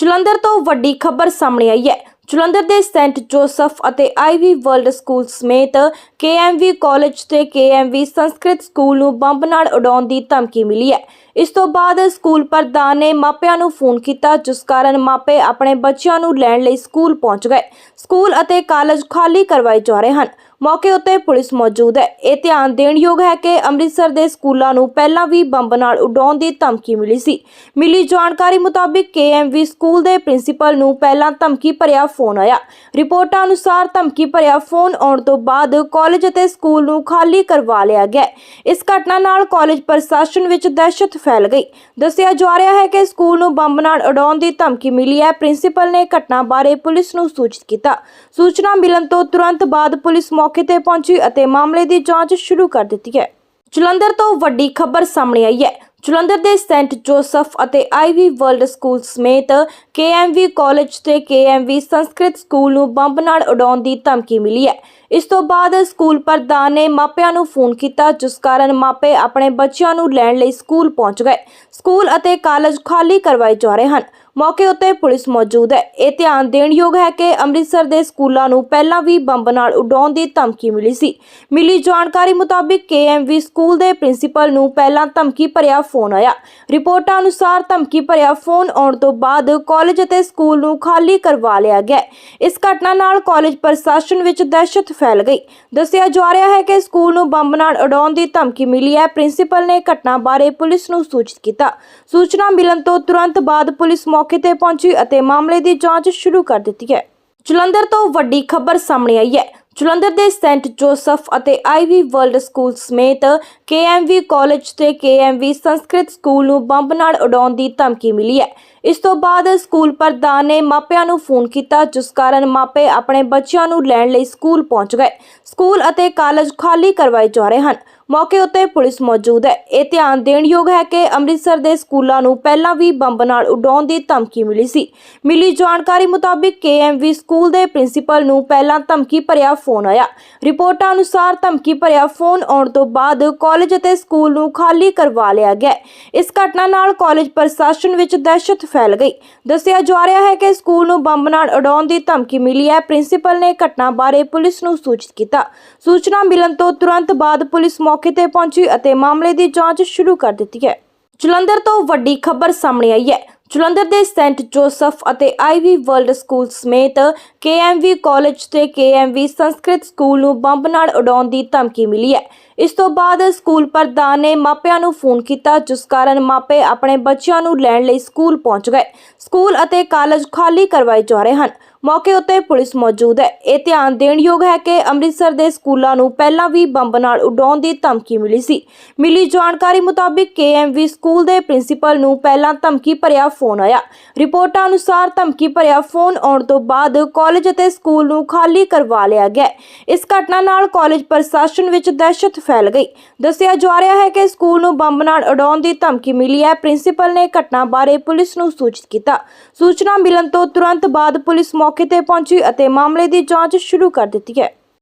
ਜਲੰਧਰ ਤੋਂ ਵੱਡੀ ਖਬਰ ਸਾਹਮਣੇ ਆਈ ਹੈ। ਜਲੰਧਰ ਦੇ ਸੈਂਟ ਜੋਸਫ ਅਤੇ ਆਈਵੀ ਵਰਲਡ ਸਕੂਲ ਸਮੇਤ ਕੇਐਮਵੀ ਕਾਲਜ ਤੇ ਕੇਐਮਵੀ ਸੰਸਕ੍ਰਿਤ ਸਕੂਲ ਨੂੰ ਬੰਬ ਨਾਲ ਉਡਾਉਣ ਦੀ ਧਮਕੀ ਮਿਲੀ ਹੈ। ਇਸ ਤੋਂ ਬਾਅਦ ਸਕੂਲ ਪ੍ਰਧਾਨ ਨੇ ਮਾਪਿਆਂ ਨੂੰ ਫੋਨ ਕੀਤਾ, ਜਿਸ ਕਾਰਨ ਮਾਪੇ ਆਪਣੇ ਬੱਚਿਆਂ ਨੂੰ ਲੈਣ ਲਈ ਸਕੂਲ ਪਹੁੰਚ ਗਏ। ਸਕੂਲ ਅਤੇ ਕਾਲਜ ਖਾਲੀ ਕਰਵਾਏ ਜਾ ਰਹੇ ਹਨ। ਮੌਕੇ ਉੱਤੇ ਪੁਲਿਸ ਮੌਜੂਦ ਹੈ। ਇਹ ਧਿਆਨ ਦੇਣ ਯੋਗ ਹੈ ਕਿ ਅੰਮ੍ਰਿਤਸਰ ਦੇ ਸਕੂਲਾਂ ਨੂੰ ਪਹਿਲਾਂ ਵੀ ਬੰਬ ਨਾਲ ਉਡਾਉਣ ਦੀ ਧਮਕੀ ਮਿਲੀ ਸੀ। ਮਿਲੀ ਜਾਣਕਾਰੀ ਮੁਤਾਬਿਕ ਕੇਐਮਵੀ ਸਕੂਲ ਦੇ ਪ੍ਰਿੰਸੀਪਲ ਨੂੰ ਪਹਿਲਾਂ ਧਮਕੀ ਭਰਿਆ ਫੋਨ ਆਇਆ। ਰਿਪੋਰਟਾਂ ਅਨੁਸਾਰ ਧਮਕੀ ਭਰਿਆ ਫੋਨ ਆਉਣ ਤੋਂ ਬਾਅਦ ਕਾਲਜ ਅਤੇ ਸਕੂਲ ਨੂੰ ਖਾਲੀ ਕਰਵਾ ਲਿਆ ਗਿਆ। ਇਸ ਘਟਨਾ ਨਾਲ ਕਾਲਜ ਪ੍ਰਸ਼ਾਸਨ ਵਿੱਚ ਦਹਿਸ਼ਤ ਫੈਲ ਗਈ। ਦੱਸਿਆ ਜਾ ਰਿਹਾ ਹੈ ਕਿ ਸਕੂਲ ਨੂੰ ਬੰਬ ਨਾਲ ਉਡਾਉਣ ਦੀ ਧਮਕੀ ਮਿਲੀ ਹੈ। ਪ੍ਰਿੰਸੀਪਲ ਨੇ ਘਟਨਾ ਬਾਰੇ ਪੁਲਿਸ ਨੂੰ ਸੂਚਿਤ ਕੀਤਾ। ਸੂਚਨਾ ਮਿਲਣ ਤੋਂ ਤੁਰੰਤ ਬਾਅਦ ਪੁਲਿਸ ਮੌਕੇ ਤੇ ਪਹੁੰਚੀ ਅਤੇ ਮਾਮਲੇ ਦੀ ਜਾਂਚ ਸ਼ੁਰੂ ਕਰ ਦਿੱਤੀ ਹੈ। ਜਲੰਧਰ ਤੋਂ ਵੱਡੀ ਖਬਰ ਸਾਹਮਣੇ ਆਈ ਹੈ। ਜਲੰਧਰ ਦੇ ਸੈਂਟ ਜੋਸਫ ਅਤੇ ਆਈਵੀ ਵਰਲਡ ਸਕੂਲ ਸਮੇਤ ਕੇਐਮਵੀ ਕਾਲਜ ਤੇ ਕੇਐਮਵੀ ਸੰਸਕ੍ਰਿਤ ਸਕੂਲ ਨੂੰ ਬੰਬ ਨਾਲ ਉਡਾਉਣ ਦੀ ਧਮਕੀ ਮਿਲੀ ਹੈ। ਇਸ ਤੋਂ ਬਾਅਦ ਸਕੂਲ ਪ੍ਰਧਾਨ ਨੇ ਮਾਪਿਆਂ ਨੂੰ ਫੋਨ ਕੀਤਾ, ਜਿਸ ਕਾਰਨ ਮਾਪੇ ਆਪਣੇ ਬੱਚਿਆਂ ਨੂੰ ਲੈਣ ਲਈ ਸਕੂਲ ਪਹੁੰਚ ਗਏ। ਸਕੂਲ ਅਤੇ ਕਾਲਜ ਖਾਲੀ ਕਰਵਾਏ ਜਾ ਰਹੇ ਹਨ। ਮੌਕੇ ਉੱਤੇ ਪੁਲਿਸ ਮੌਜੂਦ ਹੈ। ਇਹ ਧਿਆਨ ਦੇਣਯੋਗ ਹੈ ਕਿ ਅੰਮ੍ਰਿਤਸਰ ਦੇ ਸਕੂਲਾਂ ਨੂੰ ਪਹਿਲਾਂ ਵੀ ਬੰਬ ਨਾਲ ਉਡਾਉਣ ਦੀ ਧਮਕੀ ਮਿਲੀ ਸੀ। ਮਿਲੀ ਜਾਣਕਾਰੀ ਮੁਤਾਬਿਕ ਕੇਐਮਵੀ ਸਕੂਲ ਦੇ ਪ੍ਰਿੰਸੀਪਲ ਨੂੰ ਪਹਿਲਾਂ ਧਮਕੀ ਭਰਿਆ ਫੋਨ ਆਇਆ। ਰਿਪੋਰਟਾਂ ਅਨੁਸਾਰ ਧਮਕੀ ਭਰਿਆ ਫੋਨ ਆਉਣ ਤੋਂ ਬਾਅਦ ਕਾਲਜ ਅਤੇ ਸਕੂਲ ਨੂੰ ਖਾਲੀ ਕਰਵਾ ਲਿਆ ਗਿਆ ਇਸ ਘਟਨਾ ਨਾਲ ਕਾਲਜ ਪ੍ਰਸ਼ਾਸਨ ਵਿੱਚ ਦਹਿਸ਼ਤ ਫੈਲ ਗਈ। ਦੱਸਿਆ ਜਾ ਰਿਹਾ ਹੈ ਕਿ ਸਕੂਲ ਨੂੰ ਬੰਬ ਨਾਲ ਉਡਾਉਣ ਦੀ ਧਮਕੀ ਮਿਲੀ ਹੈ। ਪ੍ਰਿੰਸੀਪਲ ਨੇ ਘਟਨਾ ਬਾਰੇ ਪੁਲਿਸ ਨੂੰ ਸੂਚਿਤ ਕੀਤਾ। ਸੂਚਨਾ ਮਿਲਣ ਤੋਂ ਤੁਰੰਤ ਬਾਅਦ ਪੁਲਿਸ ਮੌਕੇ ਤੇ ਪਹੁੰਚੀ ਅਤੇ ਮਾਮਲੇ ਦੀ ਜਾਂਚ ਸ਼ੁਰੂ ਕਰ ਦਿੱਤੀ ਹੈ। ਜਲੰਧਰ ਤੋਂ ਵੱਡੀ ਖਬਰ ਸਾਹਮਣੇ ਆਈ ਹੈ। ਜਲੰਧਰ ਦੇ ਸੈਂਟ ਜੋਸਫ ਅਤੇ ਆਈਵੀ ਵਰਲਡ ਸਕੂਲ ਸਮੇਤ ਕੇਐਮਵੀ ਕਾਲਜ ਤੇ ਕੇਐਮਵੀ ਸੰਸਕ੍ਰਿਤ ਸਕੂਲ ਨੂੰ ਬੰਬ ਨਾਲ ਉਡਾਉਣ ਦੀ ਧਮਕੀ ਮਿਲੀ ਹੈ। ਇਸ ਤੋਂ ਬਾਅਦ ਸਕੂਲ ਪ੍ਰਧਾਨ ਨੇ ਮਾਪਿਆਂ ਨੂੰ ਫੋਨ ਕੀਤਾ, ਜਿਸ ਕਾਰਨ ਮਾਪੇ ਆਪਣੇ ਬੱਚਿਆਂ ਨੂੰ ਲੈਣ ਲਈ ਸਕੂਲ ਪਹੁੰਚ ਗਏ। ਸਕੂਲ ਅਤੇ ਕਾਲਜ ਖਾਲੀ ਕਰਵਾਏ ਜਾ ਰਹੇ ਹਨ। ਮੌਕੇ ਉੱਤੇ ਪੁਲਿਸ ਮੌਜੂਦ ਹੈ। ਇਹ ਧਿਆਨ ਦੇਣਯੋਗ ਹੈ ਕਿ ਅੰਮ੍ਰਿਤਸਰ ਦੇ ਸਕੂਲਾਂ ਨੂੰ ਪਹਿਲਾਂ ਵੀ ਬੰਬ ਨਾਲ ਉਡਾਉਣ ਦੀ ਧਮਕੀ ਮਿਲੀ ਸੀ। ਮਿਲੀ ਜਾਣਕਾਰੀ ਮੁਤਾਬਿਕ ਕੇਐਮਵੀ ਸਕੂਲ ਦੇ ਪ੍ਰਿੰਸੀਪਲ ਨੂੰ ਪਹਿਲਾਂ ਧਮਕੀ ਭਰਿਆ ਫੋਨ ਆਇਆ। ਰਿਪੋਰਟਾਂ ਅਨੁਸਾਰ ਧਮਕੀ ਭਰਿਆ ਫੋਨ ਆਉਣ ਤੋਂ ਬਾਅਦ ਕਾਲਜ ਅਤੇ ਸਕੂਲ ਨੂੰ ਖਾਲੀ ਕਰਵਾ ਲਿਆ ਗਿਆ। ਇਸ ਘਟਨਾ ਨਾਲ ਕਾਲਜ ਪ੍ਰਸ਼ਾਸਨ ਵਿੱਚ ਦਹਿਸ਼ਤ ਫੈਲ ਗਈ। ਦੱਸਿਆ ਜਾ ਰਿਹਾ ਹੈ ਕਿ ਸਕੂਲ ਨੂੰ ਬੰਬ ਨਾਲ ਉਡਾਉਣ ਦੀ ਧਮਕੀ ਮਿਲੀ ਹੈ। ਪ੍ਰਿੰਸੀਪਲ ਨੇ ਘਟਨਾ ਬਾਰੇ ਪੁਲਿਸ ਨੂੰ ਸੂਚਿਤ ਕੀਤਾ। ਸੂਚਨਾ ਮਿਲਣ ਤੋਂ ਤੁਰੰਤ ਬਾਅਦ ਪੁਲਿਸ ਮੌਕੇ ਤੇ ਪਹੁੰਚੀ ਅਤੇ ਮਾਮਲੇ ਦੀ ਜਾਂਚ ਸ਼ੁਰੂ ਕਰ ਦਿੱਤੀ ਹੈ। ਜਲੰਧਰ ਤੋਂ ਵੱਡੀ ਖਬਰ ਸਾਹਮਣੇ ਆਈ ਹੈ। ਜਲੰਧਰ ਦੇ ਸੈਂਟ ਜੋਸਫ ਅਤੇ ਆਈਵੀ ਵਰਲਡ ਸਕੂਲ ਸਮੇਤ ਕੇਐਮਵੀ ਕਾਲਜ ਤੇ ਕੇਐਮਵੀ ਸੰਸਕ੍ਰਿਤ ਸਕੂਲ ਨੂੰ ਬੰਬ ਨਾਲ ਉਡਾਉਣ ਦੀ ਧਮਕੀ ਮਿਲੀ ਹੈ। ਇਸ ਤੋਂ ਬਾਅਦ ਸਕੂਲ ਪ੍ਰਧਾਨ ਨੇ ਮਾਪਿਆਂ ਨੂੰ ਫੋਨ ਕੀਤਾ, ਜਿਸ ਕਾਰਨ ਮਾਪੇ ਆਪਣੇ ਬੱਚਿਆਂ ਨੂੰ ਲੈਣ ਲਈ ਸਕੂਲ ਪਹੁੰਚ ਗਏ। ਸਕੂਲ ਅਤੇ ਕਾਲਜ ਖਾਲੀ ਕਰਵਾਏ ਜਾ ਰਹੇ ਹਨ। ਮੌਕੇ ਉੱਤੇ ਪੁਲਿਸ ਮੌਜੂਦ ਹੈ। ਇਹ ਧਿਆਨ ਦੇਣਯੋਗ ਹੈ ਕਿ ਅੰਮ੍ਰਿਤਸਰ ਦੇ ਸਕੂਲਾਂ ਨੂੰ ਪਹਿਲਾਂ ਵੀ ਬੰਬ ਨਾਲ ਉਡਾਉਣ ਦੀ ਧਮਕੀ ਮਿਲੀ ਸੀ। ਮਿਲੀ ਜਾਣਕਾਰੀ ਮੁਤਾਬਿਕ ਕੇਐਮਵੀ ਸਕੂਲ ਦੇ ਪ੍ਰਿੰਸੀਪਲ ਨੂੰ ਪਹਿਲਾਂ ਧਮਕੀ ਭਰਿਆ ਫੋਨ ਆਇਆ। ਰਿਪੋਰਟਾਂ ਅਨੁਸਾਰ ਧਮਕੀ ਭਰਿਆ ਫੋਨ ਆਉਣ ਤੋਂ ਬਾਅਦ ਕਾਲਜ ਅਤੇ ਸਕੂਲ ਨੂੰ ਖਾਲੀ ਕਰਵਾ ਲਿਆ ਗਿਆ। ਇਸ ਘਟਨਾ ਨਾਲ ਕਾਲਜ ਪ੍ਰਸ਼ਾਸਨ ਵਿੱਚ ਦਹਿਸ਼ਤ ਫੈਲ ਗਈ। ਦੱਸਿਆ ਜਾ ਰਿਹਾ ਹੈ ਕਿ ਸਕੂਲ ਨੂੰ ਬੰਬ ਨਾਲ ਉਡਾਉਣ ਦੀ ਧਮਕੀ ਮਿਲੀ ਹੈ। ਪ੍ਰਿੰਸੀਪਲ ਨੇ ਘਟਨਾ ਬਾਰੇ ਪੁਲਿਸ ਨੂੰ ਸੂਚਿਤ ਕੀਤਾ। ਸੂਚਨਾ ਮਿਲਣ ਤੋਂ ਤੁਰੰਤ ਬਾਅਦ ਪੁਲਿਸ ਮੌਕੇ ਤੇ ਪਹੁੰਚੀ ਅਤੇ ਮਾਮਲੇ ਦੀ ਜਾਂਚ ਸ਼ੁਰੂ ਕਰ ਦਿੱਤੀ ਹੈ।